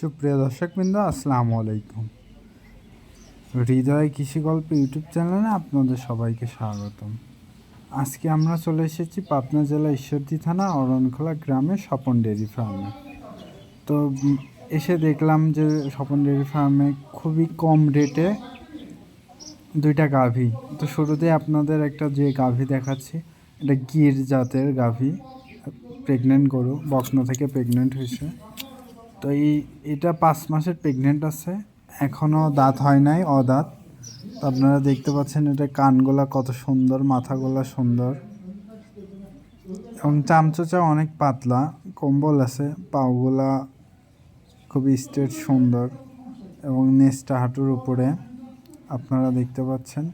সুপ্রিয় দর্শকবৃন্দ, আসসালামু আলাইকুম। হৃদয় কৃষি গল্প ইউটিউব চ্যানেলে আপনাদের সবাইকে স্বাগতম। আজকে আমরা চলে এসেছি পাবনা জেলা ঈশ্বরদী থানা, অরণখোলা গ্রামে স্বপন ডেয়ারি ফার্মে। তো এসে দেখলাম যে স্বপন ডেয়ারি ফার্মে খুবই কম রেটে দুইটা গাভী। তো শুরুতে আপনাদের একটা যে গাভী দেখাচ্ছি, এটা গির জাতের গাভী, প্রেগনেন্ট গরু, বকনা থেকে প্রেগনেন্ট হয়েছে। তো এই, এটা পাঁচ মাসের প্রেগনেন্ট আছে। এখনও দাঁত হয় নাই, অদাঁত। তো আপনারা দেখতে পাচ্ছেন এটা কানগুলা কত সুন্দর, মাথাগুলা সুন্দর। এবং চামচোচা অনেক পাতলা, কম্বল আছে, পাওগুলা খুবই স্ট্রেট সুন্দর। এবং নেসটা হাঁটুর উপরে, আপনারা দেখতে পাচ্ছেন।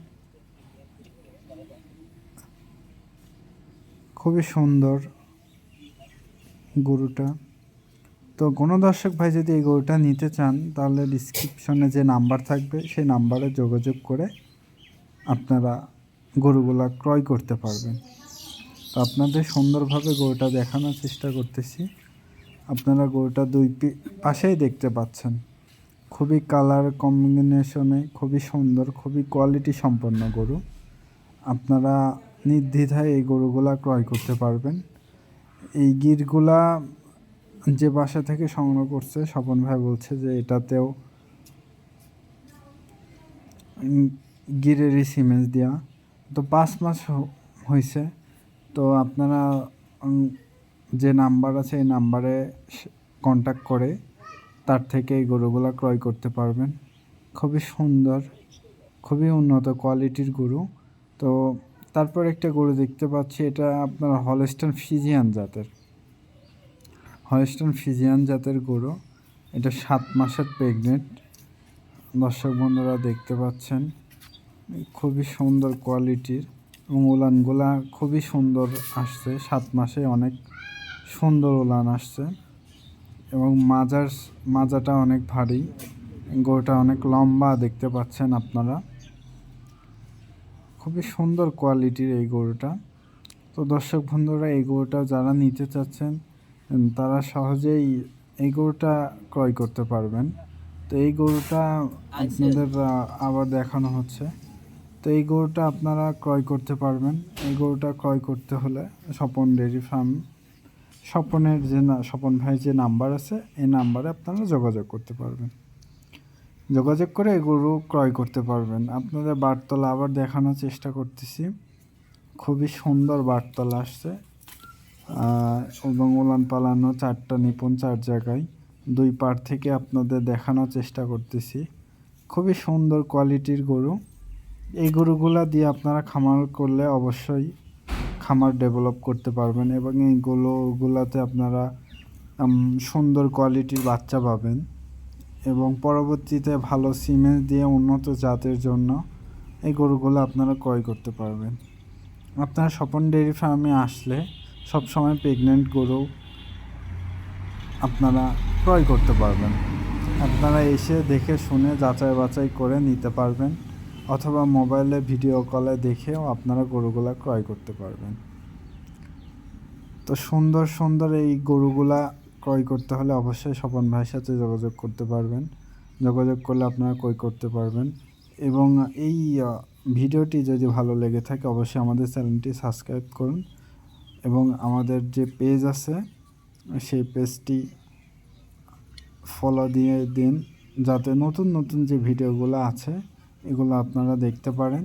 খুবই সুন্দর গরুটা। তো কোনো দর্শক ভাই যদি এই গরুটা নিতে চান, তাহলে ডিসক্রিপশনে যে নাম্বার থাকবে, সেই নাম্বারে যোগাযোগ করে আপনারা গরুগুলা ক্রয় করতে পারবেন। তো আপনাদের সুন্দরভাবে গরুটা দেখানোর চেষ্টা করতেছি। আপনারা গরুটা দুই পাশেই দেখতে পাচ্ছেন। খুবই কালার কম্বিনেশনে খুবই সুন্দর, খুবই কোয়ালিটি সম্পন্ন গরু। আপনারা নির্দ্বিধায় এই গরুগুলা ক্রয় করতে পারবেন। এই গিরগুলা যে বাসা থেকে সংগ্রহ করছে, স্বপন ভাই বলছে যে এটাতেও গিরেরই সিমেন্স দেওয়া তো পাঁচ মাস হয়েছে তো আপনারা যে নাম্বার আছে এই নাম্বারে কন্ট্যাক্ট করে তার থেকে এই গরুগুলো ক্রয় করতে পারবেন। খুবই সুন্দর, খুবই উন্নত কোয়ালিটির গরু। তো তারপর একটা গরু দেখতে পাচ্ছি, এটা আপনার হলস্টন ফিজিয়ান জাতের। হলস্টন ফিজিয়ান জাতের গরু। এটা সাত মাসের প্রেগনেন্ট দর্শক বন্ধুরা দেখতে পাচ্ছেন, খুবই সুন্দর কোয়ালিটির এবং উলানগুলা খুবই সুন্দর আসছে। সাত মাসে অনেক সুন্দর উলান আসছে। এবং মাজার, মাজাটা অনেক ভারী। গরুটা অনেক লম্বা দেখতে পাচ্ছেন আপনারা। খুবই সুন্দর কোয়ালিটির এই গরুটা। তো দর্শক বন্ধুরা, এই গরুটা যারা নিতে চাচ্ছেন তারা সহজেই এই গরুটা ক্রয় করতে পারবেন। তো এই গরুটা আপনাদের আবার দেখানো হচ্ছে। তো এই গরুটা আপনারা ক্রয় করতে পারবেন। এই গরুটা ক্রয় করতে হলে স্বপন ডেয়ারি ফার্ম স্বপনের যে না স্বপন ভাই যে নাম্বার আছে এই নাম্বারে আপনারা যোগাযোগ করতে পারবেন। যোগাযোগ করে এই গরু ক্রয় করতে পারবেন। আপনাদের বারতলা আবার দেখানোর চেষ্টা করতেছি। খুবই সুন্দর বারতলা আসছে। এবং উলান পালানো চারটা নিপুণ চার জায়গায় দুই পার থেকে আপনাদের দেখানোর চেষ্টা করতেছি। খুবই সুন্দর কোয়ালিটির গরু। এই গরুগুলা দিয়ে আপনারা খামার করলে অবশ্যই খামার ডেভেলপ করতে পারবেন এবং এই গরুগুলাতে আপনারা সুন্দর কোয়ালিটির বাচ্চা পাবেন এবং পরবর্তীতে ভালো সিমেন্ট দিয়ে উন্নত জাতের জন্য এই গরুগুলো আপনারা ক্রয় করতে পারবেন। আপনারা স্বপন ডেয়ারি ফার্মে আসলে সবসময় প্রেগনেন্ট গরু আপনারা ক্রয় করতে পারবেন। আপনারা এসে দেখে শুনে যাচাই বাছাই করে নিতে পারবেন অথবা মোবাইলে ভিডিও কলে দেখেও আপনারা গরুগুলা ক্রয় করতে পারবেন। তো সুন্দর সুন্দর এই গরুগুলা ক্রয় করতে হলে অবশ্যই স্বপন ভাইয়ের সাথে যোগাযোগ করতে পারবেন। যোগাযোগ করলে আপনারা ক্রয় করতে পারবেন এবং এই ভিডিওটি যদি ভালো লেগে থাকে অবশ্যই আমাদের চ্যানেলটি সাবস্ক্রাইব করুন। এবং আমাদের যে পেজ আছে, সেই পেজটি ফলো দিয়ে দিন, যাতে নতুন নতুন যে ভিডিওগুলো আছে, এগুলো আপনারা দেখতে পারেন।